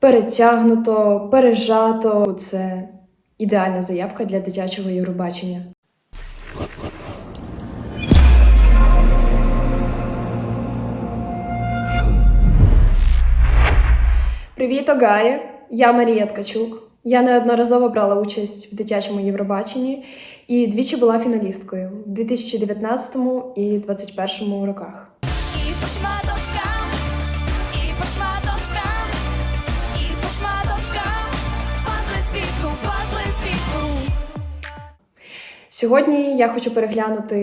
перетягнуто, пережато. Це ідеальна заявка для дитячого Євробачення. Привіт, Огає! Я Марія Ткачук. Я неодноразово брала участь в дитячому Євробаченні і двічі була фіналісткою в 2019 і 2021 роках. Сьогодні я хочу переглянути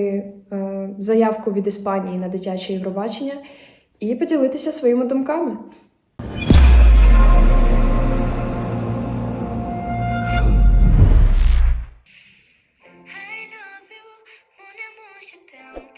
е, заявку від Іспанії на дитяче Євробачення і поділитися своїми думками. I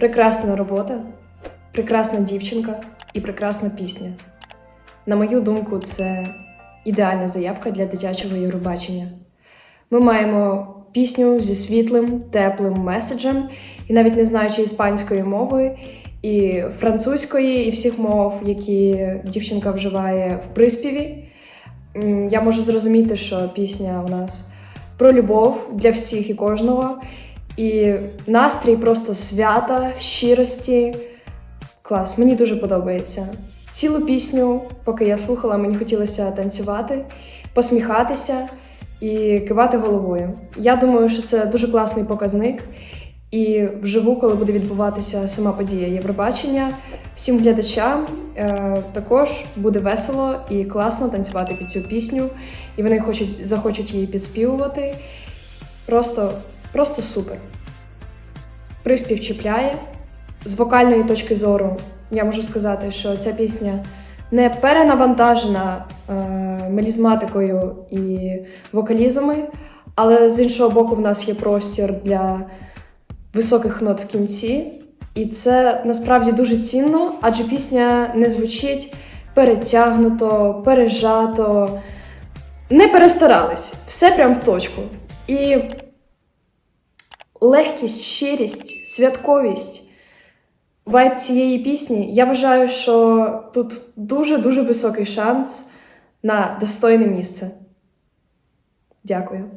Прекрасна робота, прекрасна дівчинка і прекрасна пісня. На мою думку, це ідеальна заявка для дитячого Євробачення. Ми маємо пісню зі світлим, теплим меседжем, і навіть не знаючи іспанської мови, і французької, і всіх мов, які дівчинка вживає в приспіві. Я можу зрозуміти, що пісня у нас про любов для всіх і кожного. І настрій просто свята, щирості. Клас, мені дуже подобається. Цілу пісню, поки я слухала, мені хотілося танцювати, посміхатися і кивати головою. Я думаю, що це дуже класний показник. І вживу, коли буде відбуватися сама подія Євробачення, всім глядачам е, також буде весело і класно танцювати під цю пісню, і вони хочуть, захочуть її підспівувати. Просто, просто супер. Приспів чіпляє. З вокальної точки зору я можу сказати, що ця пісня не перенавантажена е, мелізматикою і вокалізмами, але з іншого боку, в нас є простір для високих нот в кінці. І це насправді дуже цінно, адже пісня не звучить перетягнуто, пережато, не перестарались. Все прям в точку. І легкість, щирість, святковість. Вайб цієї пісні, я вважаю, що тут дуже-дуже високий шанс на достойне місце. Дякую.